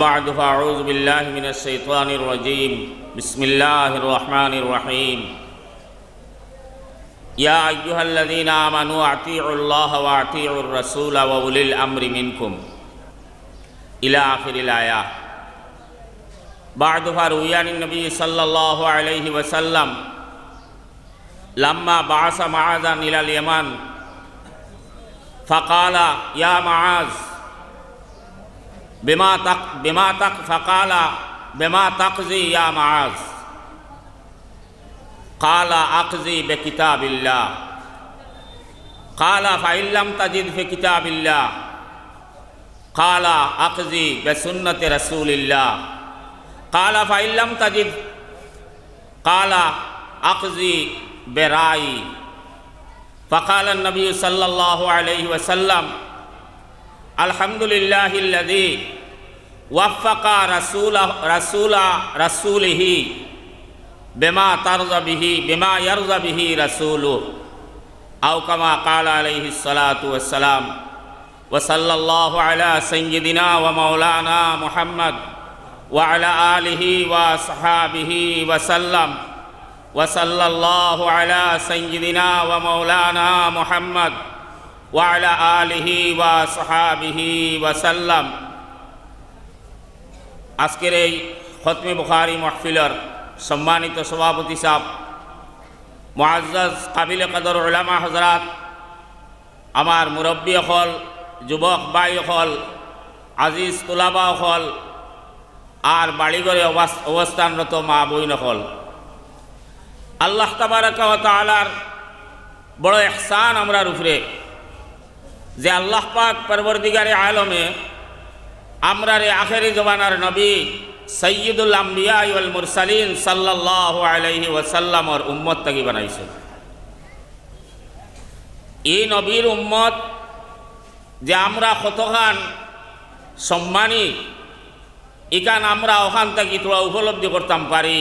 بعد فأعوذ بالله من الشيطان الرجيم. بسم الله الرحمن الرحيم. يا أيها الذين آمنوا أطيعوا الله وأطيعوا الرسول وأولي الأمر منكم. إلى آخر الآية. بعد فروي عن النبي صلى الله عليه وسلم. لما بعث معاذا إلى اليمن فقال يا معاذ بما تق بما تق فقال بما تقضي يا معاذ. قال أقضي بكتاب الله. قال فإن لم تجد في كتاب الله. قال أقضي بسنة رسول الله. قال فإن لم تجد. قال أقضي برأيي. فقال النبي صلى الله عليه وسلم الحمد لله الذي وفق رسول رسول رسوله بما ترضى به بما يرضى به رسوله. أو كما قال عليه الصلاة والسلام وصلى الله على سيدنا ومولانا محمد وعلى آله وصحابه وسلم وصلى الله على سيدنا ومولانا محمد وعلى آله وصحابه وسلم. আজকের এই খতমে বুখারি মাহফিলর সম্মানিত সভাপতি সাহ মুআজ্জাজ কাবিল কদর উলামা হজরাত আমার মুরব্বী হল, যুবক বাই হল, আজিজ তুলাবা হল, আর বাড়িঘরে অবস্থানরত মা বইন হল। আল্লাহ তাবারাকা তালার বড় এহসান আমরার উপরে যে আল্লাহ পাক পরবর্দিগারে আলমে আমরা রে আখেরি জবানার নবী সৈয়দুল আম্বিয়া ওয়াল মুরসালিন সাল্লাল্লাহু আলাইহি ওয়াসাল্লামর উম্মত তাকি বানাইছে এই নবীর উম্মত যে আমরা কতখান সম্মানী, ইকান আমরা ওখান থেকে তোরা উপলব্ধি করতাম পারি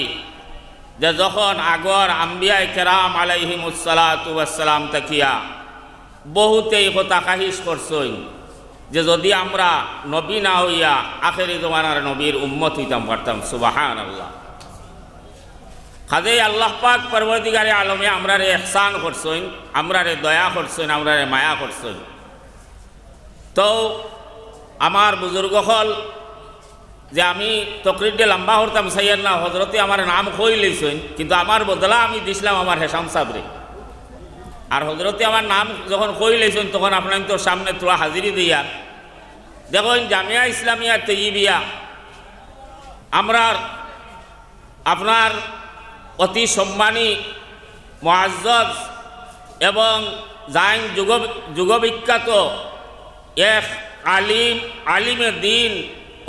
যে যখন আগর আম্বিয়ায় কেরাম আলাইহিমুসালাতাম তাকিয়া বহুতেই কথা কাহিস করছই যে যদি আমরা নবী না হইয়া আখেরি জমানার নবীর উম্মত হইতাম, পারতাম সুবাহান আল্লাহ খাদেই আল্লাহ পাক পরবর্তীকারে আলমে আমরা রে এহসান করছই আমরা রে দয়া করছই আমরা রে মায়া করছই তো আমার বুজুর্গ হল যে আমি তকরিরটা লম্বা হরতাম সাইয়ার না হজরতে আমার নাম কই লইছেন, কিন্তু আমার বদলা আমি দিছিলাম আমার হেসাম সাবরে। আর হজরতে আমার নাম যখন কই লইছেন, তখন আপনার তোর সামনে তোরা হাজিরি দিয়া। দেখুন, জামিয়া ইসলামিয়া তৈবিয়া আমরা আপনার অতি সম্মানী মহাজ্জজ এবং জাইন যুগ, যুগবিখ্যাত এক আলিম, আলিমে দিন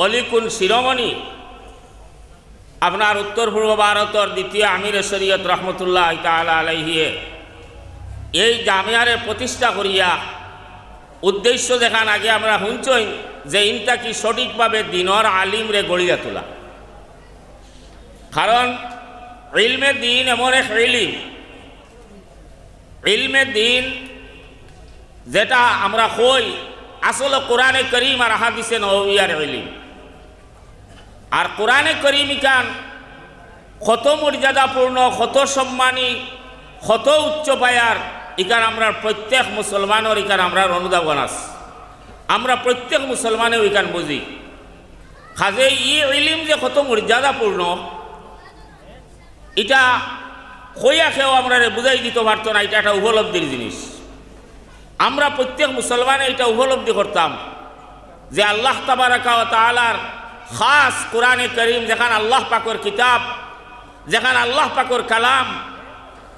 অলিকুন শিরোমণি, আপনার উত্তর পূর্ব ভারতের দ্বিতীয় আমির শরীয়ত রহমতুল্লাহ তালা আলাইহিয়ে এই জামিয়ারে প্রতিষ্ঠা করিয়া উদ্দেশ্য দেখান আগে আমরা শুনছই যে ইনটা কি সঠিকভাবে দিনর আলিমরে গড়িয়া তোলা। কারণ ইলমে দিন এমন এক ইলিম। ইলমে দিন যেটা আমরা কই আসলে কোরআনে করিম আর হাদিসে নবিয়ার ইলিম। আর কোরআনে করিম ইকান কত মর্যাদাপূর্ণ কত সম্মানী কত উচ্চ পায়ার ইকান আমরা প্রত্যেক মুসলমানের ইকার আমরা অনুধাবন আস। আমরা প্রত্যেক মুসলমানেও ইকান বুঝি। খাজে, ই ইলিম যে কত মর্যাদাপূর্ণ, এটা কইয়া খেয়েও আমরা বুঝাই দিতে পারতো না, এটা একটা উপলব্ধির জিনিস। আমরা প্রত্যেক মুসলমানে এটা উপলব্ধি করতাম যে আল্লাহ তাবারাকা তালার খাস কোরআনে করিম, যেখান আল্লাহ পাকর কিতাব, যেখান আল্লাহ পাকর কালাম,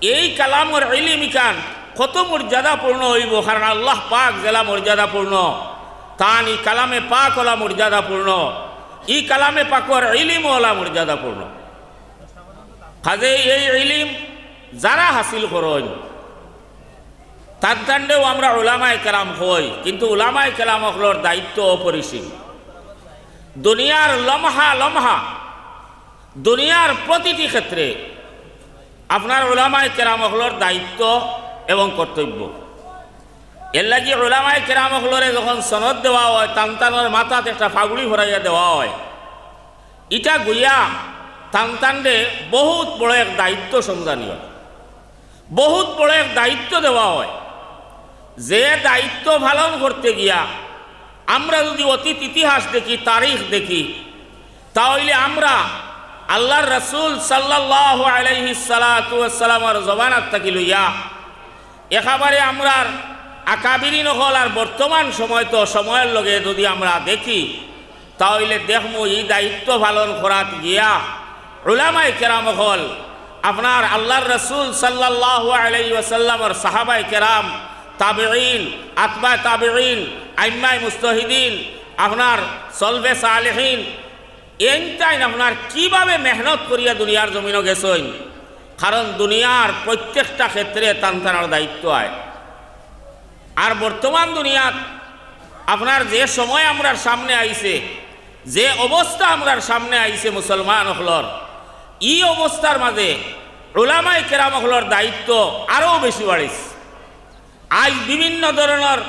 এই কালামর ইলিমিকান কত মর্যাদাপূর্ণ হইব? কারণ আল্লাহ পাক জেলা মর্যাদাপূর্ণ তান ই কালামে পাক ওলা মর্যাদাপূর্ণ ই কালামে পাকর ইলিম ওলা মর্যাদাপূর্ণ কাজে এই ইলিম যারা হাসিল করেন, তার দাণ্ডেও আমরা ওলামায় কেরাম হই। কিন্তু ওলামায় কেরাম হলোর দায়িত্ব অপরিসীম। দুনিয়ার লমহা লমহা, দুনিয়ার প্রতিটি ক্ষেত্রে আপনার ওলামায় কেরাম দায়িত্ব এবং কর্তব্য। এর লাগি ওলামায় কেরাম হলরে যখন সনদ দেওয়া হয়, তান্তানোর মাথাতে একটা ফাগুড়ি ভরাইয়া দেওয়া হয়। ইটা গুইয়া তান্তান্ডে বহুত বড় এক দায়িত্ব সন্ধানীয়। বহুত বড় এক দায়িত্ব দেওয়া হয়। যে দায়িত্ব পালন করতে গিয়া আমরা যদি অতীত ইতিহাস দেখি, তারিখ দেখি তাহলে আমরা আল্লাহর রসুল সাল্লাহ আলাইহি জবানাত থাকি লইয়া একেবারে আমরার আকাবিরি নহল আর বর্তমান সময় তো সময়ের লগে যদি আমরা দেখি তাহলে দেখমু এই দায়িত্ব পালন করাত গিয়া ওলামাই কেরাম হল, আপনার আল্লাহর রসুল সাল্লাহ আলাই ওসাল্লামর সাহাবাই কেরাম তাবেইন আতবা তাবেইন আইম্মাই মুস্তহিদিন, আপনার সলবে সালেহীন এইটাই আপনার কীভাবে মেহনত করিয়া দুনিয়ার জমিনও গেছইন কারণ দুনিয়ার প্রত্যেকটা ক্ষেত্রে তান্তানোর দায়িত্ব হয়। আর বর্তমান দুনিয়াত আপনার যে সময় আমরার সামনে আইছে, যে অবস্থা আমরার সামনে আইছে মুসলমান হলর, ই অবস্থার মাঝে ওলামাই কেরাম হলর দায়িত্ব আরও বেশি বাড়িছে। আজ বিভিন্ন ধরনের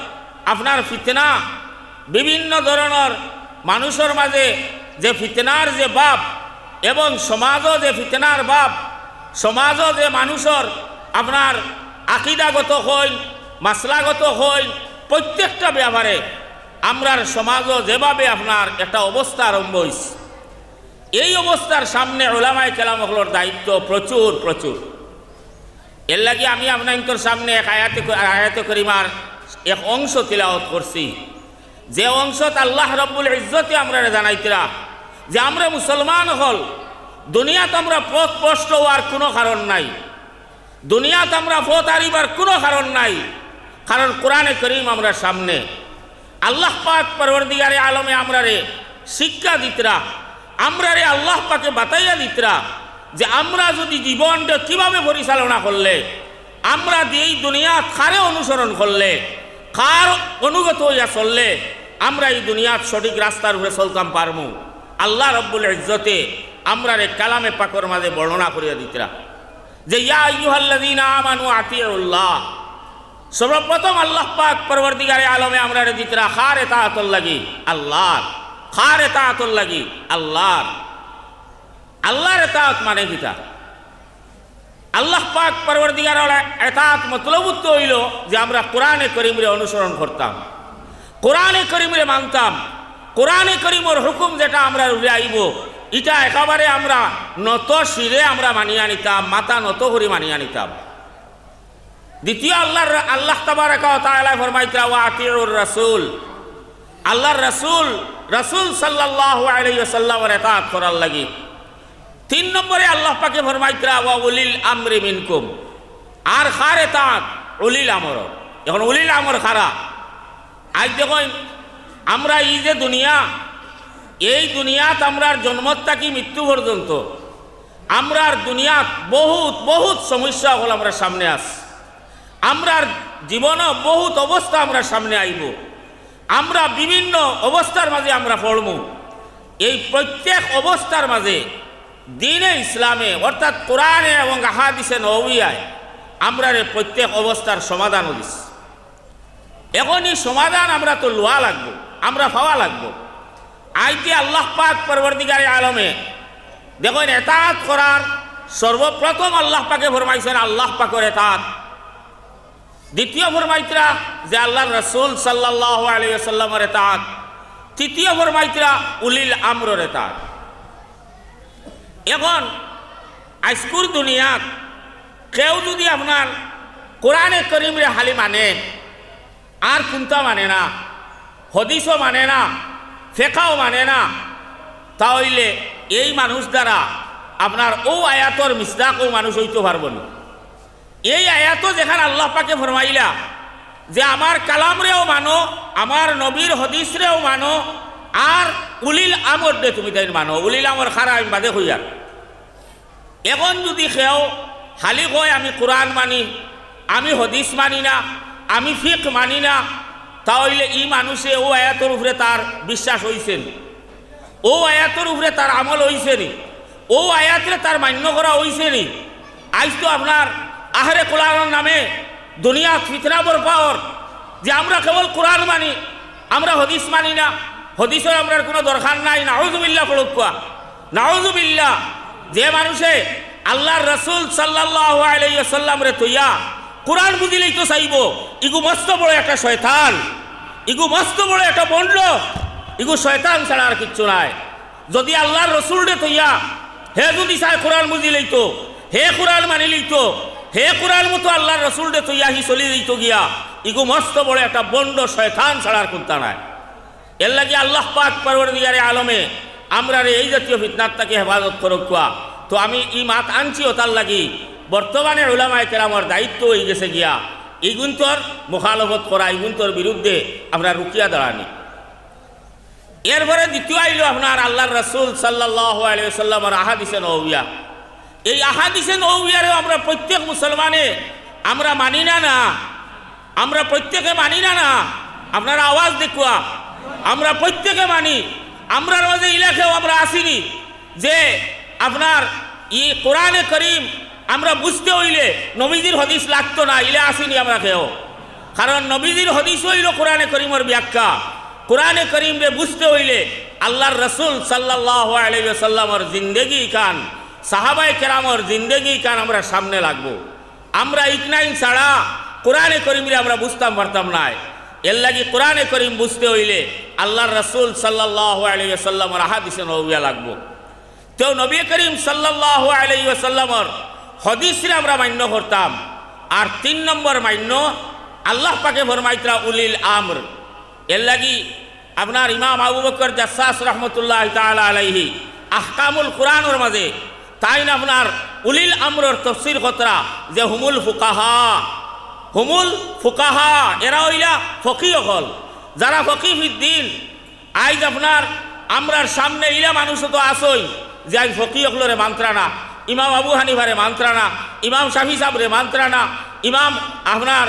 আপনার ফিতনা, বিভিন্ন ধরনের মানুষের মাঝে যে ফিতনার যে বাপ এবং সমাজও যে ফিতনার বাপ সমাজও যে মানুষের আপনার আকিদাগত হইন মাসলাগত হইন প্রত্যেকটা ব্যাপারে আমরার সমাজও যেভাবে আপনার একটা অবস্থা আরম্ভ হয়েছে এই অবস্থার সামনে ওলামাই কেলামকলোর দায়িত্ব প্রচুর প্রচুর এর লাগে আমি আপনার সামনে এক আয়াতে আয়াতে করিমার এক অংশ তিলাওত করছি যে অংশত আল্লাহ রব্বুল ইজ্জতে আমরা জানাইতরা যে আমরা মুসলমান হল দুনিয়াত আমরা পথ স্পষ্ট হওয়ার কোনো কারণ নাই। দুনিয়াত আমরা পথ হারিবার কোনো কারণ নাই। কারণ কোরআনে করিম আমরা সামনে। আল্লাহ পাক পরবর্তীকারে আলমে আমরা রে শিক্ষা দিতরা, আমরা রে আল্লাহ পাকে বাতাইয়া দিতরা যে আমরা যদি জীবনটা কীভাবে পরিচালনা করলে, আমরা এই দুনিয়া কারে অনুসরণ করলে, কার অনুগত হইয়া চললে, আমরা এই দুনিয়ার সঠিক রাস্তার উপরে চলতাম পারমু। আল্লাহ রব্বুল ইজ্জতে আমরা রে কালামে পাকর মাঝে বর্ণনা করিয়া দিতরা যে সর্বপ্রথম আল্লাহ পাক পরবর্তীকারে আলমে আমরা রে দিতরা, খার এতাআতুল লাগি আল্লাহ খার এতাআতুল লাগি আল্লাহ আল্লাহর এতাআত মানে কিতা? আল্লাহ পাক পরবর্তীকার এতাত মতলবুত হইল যে, আমরা কোরআনে করিমরে অনুসরণ করতাম। কোরআনে করিমরে মানতাম। কোরআনে করিমর হুকুম যেটা আমরা উড়ে আইব এটা একেবারে আমরা নত শিরে আমরা মানিয়া নিতাম, মাথা নত করে মানিয়া নিতাম। দ্বিতীয় আল্লাহর আল্লাহ তাবারাকালা ফরমাইতরা ওয়া আতিউর রাসূল আল্লাহর রাসূল রাসূল সাল্লাল্লাহু আলাইহি ওয়াসাল্লামের এতাত করার লাগি। তিন নম্বরে আল্লাহ পাকে ফরমাইতরা ওয়া উলিল আমরি মিনকুম। আর খারে তাঁত উলিল আমর এখন উলিল আমর খারা আজ দেখুন, আমরা এই যে দুনিয়া এই দুনিয়াত আমরার জন্মত থাকি মৃত্যু পর্যন্ত? আমরার দুনিয়াত বহুত বহুত সমস্যা হল আমরা সামনে আস। আমরার জীবনও বহুত অবস্থা আমরা সামনে আইব। আমরা বিভিন্ন অবস্থার মাঝে আমরা পড়ব এই প্রত্যেক অবস্থার মাঝে দিনে ইসলামে, অর্থাৎ কোরআনে এবং আহাদিসে নবিয়ায় আমরা প্রত্যেক অবস্থার সমাধান দিস। এখন এই সমাধান আমরা তো লোয়া লাগবো, আমরা পাওয়া লাগবো। আইতে আল্লাহ পাক পরবর্তীকারে আলমে। দেখুন, এতাত করার সর্বপ্রথম আল্লাহ পাকে ফরমাইছেন আল্লাহ পাকর এতাত। দ্বিতীয় ফরমাইতরা যে আল্লাহ রসুল সাল্লাহ আলিয়াল্লামের এতাত। তৃতীয় ফরমাইতরা উলিল আমরের এতাত। এখন, আজকুর দুনিয়াত কেউ যদি আপনার কোরআনে করিমরে হালি মানে আর কুন্তা মানে না, হদিসও মানে না ফেকাও মানে না। তাহলে এই মানুষ দ্বারা আপনার ও আয়াতর মিসদাকও মানুষ হইতে পারব না। এই আয়াত যেখানে আল্লাহ পাকে ফরমাইলা যে আমার কালামরেও মানো, আমার নবীর হদিসরেও মানো, আর উলিল আমর দে তুমি তাই মানো, উলিল আমর খারা আমি বাদে হইয়ার এখন যদি সেও খালি কয় আমি কোরআন মানি, আমি হদিস মানি না, আমি ফিক মানি না তাহলে ই মানুষে ও আয়াতর উপরে তার বিশ্বাস হইছেন। ও আয়াতর উপরে তার আমল হইছে নি ও আয়াতরে তার মান্য করা হইছে নি আজ তো আপনার আহারে কোরআনের নামে দুনিয়া ফিতনা বর পাওয়ার যে আমরা কেবল কোরআন মানি, আমরা হদিস মানি না। হদিসের আমরা কোনো দরকার নাই। না হজুবিল্লা ফলকুয়া নাউজুবিল্লাহ, যে মানুষে আল্লাহর রসুল সাল্লাহ আলাইসাল্লাম রে তৈয়া, কোরআন বুঝিলেই তো চাইব, ইগু মস্ত বড় একটা শয়তান। ইগু মস্ত বড় একটা বন্ড ইগু শয়তান ছাড়া আর কিচ্ছু নাই। যদি আল্লাহর রসুল রে তৈয়া হে যদি চায় কোরআন বুঝি লইতো, হে কোরআন মানি লইতো, হে কোরআন মতো আল্লাহর রসুল রে তৈয়া হি চলি দিত গিয়া, ইগু মস্ত বড় একটা বন্ড শয়তান ছাড়ার কোনটা নাই। এর লাগি আল্লাহ পাক পরবর্তীকারে আলমে, আমরা এই জাতীয় ফিতনাত্তাকে হেফাজত করুক তো আমি ই মাত আনছি ও তার লাগি, বর্তমানে ওলামায় কেরামর দায়িত্ব হয়ে গেছে গিয়া। এই গুন্তর মুখালফত করা এই গুন্তর বিরুদ্ধে আমরা রুকিয়া দাঁড়ানি। এরপরে দ্বিতীয় আইল আপনার আল্লাহর রসুল সাল্লাহ আলিয়াল্লামর আহাদিসে নৌবিয়া এই আহাদিসে নৌবিয়ারেও আমরা প্রত্যেক মুসলমানে আমরা মানি না না? আমরা প্রত্যেকে মানি না না? আপনারা আওয়াজ দেখুয়া। আমরা প্রত্যেকে মানি। আমরার মাঝে ইলাকেও আমরা আসিনি যে আপনার ই কোরআনে করিম আমরা বুঝতে হইলে নবীজির হদিস লাগতো না, ইলে আসিনি আমরা কেউ। কারণ নবীজির হদিস হইল কোরআনে করিমের ব্যাখ্যা। কোরআনে করিম রে বুঝতে হইলে আল্লাহর রসুল সাল্লাহ আলাইসাল্লামর জিন্দেগি কান সাহাবাই কেরামর জিন্দেগি কান আমরা সামনে লাগবো। আমরা ইকনাইন ছাড়া কোরআনে করিমরে আমরা বুঝতাম পারতাম নাই এর লাগি কোরআনে করিম বুঝতে হইলে আল্লাহর রসুল সাল্লাহ আলাইসাল্লামর আহাদিসে নবিয়া লাগবো। তেও নবী করিম সাল্লাহ আলাইসাল্লামর হদিসরে আমরা মান্য করতাম। আর তিন নম্বর মান্য, আল্লাহ পাকে ফরমাইতরা উলিল আমর। এর লাগি আপনার ইমাম আবু বকর জাসাস রহমতুল্লাহ তালা আলাইহি আহকামুল কোরআনের মাঝে, তাই না আপনার উলিল আমরর তফসির খতরা যে হুমুল ফুকাহা। হুমুল ফুকাহা, এরা হইলা ফকি হল। যারা ফকি দিন, আইজ আপনার আমরার সামনে ইলা মানুষ তো আসই, যে আজ ফকি হলরে মান্ত্রানা ইমাম আবু হানিফারে মান্ত্রানা, ইমাম শাফি সাহরে মান্ত্রানা, ইমাম আপনার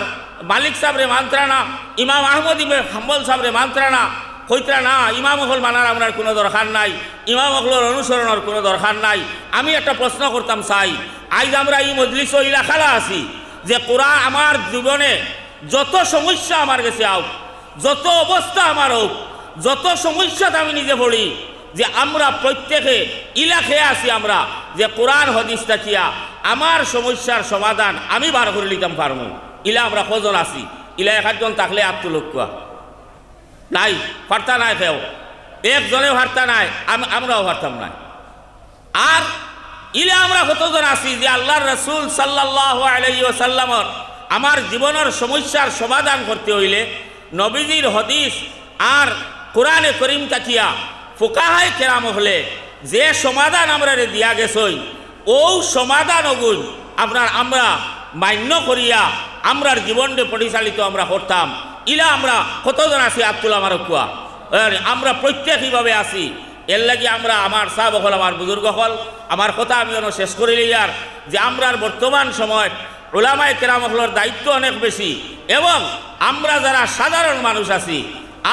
মালিক সাহরে মান্ত্রানা, ইমাম আহমদ ইবে হাম্বল সাহরে মান্ত্রানা। হইতরা না, ইমাম হল মানার আপনার কোনো দরকার নাই, ইমাম হলর অনুসরণের কোনো দরকার নাই। আমি একটা প্রশ্ন করতাম চাই আজ আমরা এই মজলিস ইলাকালা আছি যে কোরআন আমার জীবনে যত সমস্যা আমার কাছে আও যত অবস্থা আমার হোক, যত সমস্যাতে আমি নিজে পড়ি যে আমরা প্রত্যেকে ইলাকে আছি আমরা, যে কোরআন হদিসটা কিয়া আমার সমস্যার সমাধান আমি বার করে নিতাম পারব ইলা আমরা কজন আছি? ইলা একজন থাকলে আত্মলক্ষ্য নাই ফার্তা নাই কেউ। একজনে ফার্তা নাই, আম- আমরাও ফারতাম নাই। আর ইলে আমরা কতজন আছি যে আল্লাহর রসুল সাল্লাহ আলাইসাল্লামর আমার জীবনের সমস্যার সমাধান করতে হইলে নবীজির হদিস আর কোরআনে করিম তাকিয়া ফোকাহায় কেরাম হলে যে সমাধান আমরা দিয়া গেছই ও সমাধান অগুন আপনার আমরা মান্য করিয়া আমরার জীবনকে পরিচালিত আমরা করতাম ইলা আমরা কতজন আছি আব্দুল আমার কুয়া? আমরা প্রত্যেকইভাবে আছি। এর লাগি আমরা আমার সাহ হল আমার বুজুর্গ হল আমার কথা আমি যেন শেষ করিলি আর, যে আমরার বর্তমান সময় ওলামায় কেরামহলর দায়িত্ব অনেক বেশি, এবং আমরা যারা সাধারণ মানুষ আছি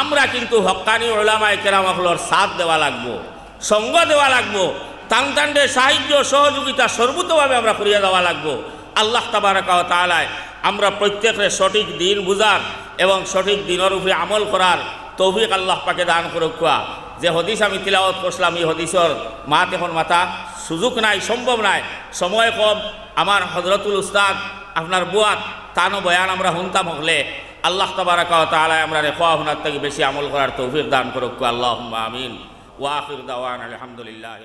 আমরা কিন্তু হক্কানি ওলামায় কেরামহলর সাথ দেওয়া লাগবো, সঙ্গ দেওয়া লাগবো টান টান্ডে সাহায্য সহযোগিতা সর্বতভাবে আমরা করিয়া দেওয়া লাগবো। আল্লাহ তাবারাকা তালায় আমরা প্রত্যেকের সঠিক দিন বুঝার এবং সঠিক দিনের উপরে আমল করার তৌফিক আল্লাহ পাকে দান করুক যে হদিস আমি তিলাওয়াত করছিলাম, এই হদিসর মাত এখন মাথা সুযোগ নাই, সম্ভব নাই। সময় কম। আমার হজরতুল উস্তাদ, আপনার বুয়াত, তানো বয়ান আমরা শুনতাম হলে আল্লাহ তাবারাকা তালায় আমরা রেখা হুনার থেকে বেশি আমল করার তৌফিক দান করুক আল্লাহ আমিন। ওয়াফির দাওয়ান আলহামদুলিল্লাহ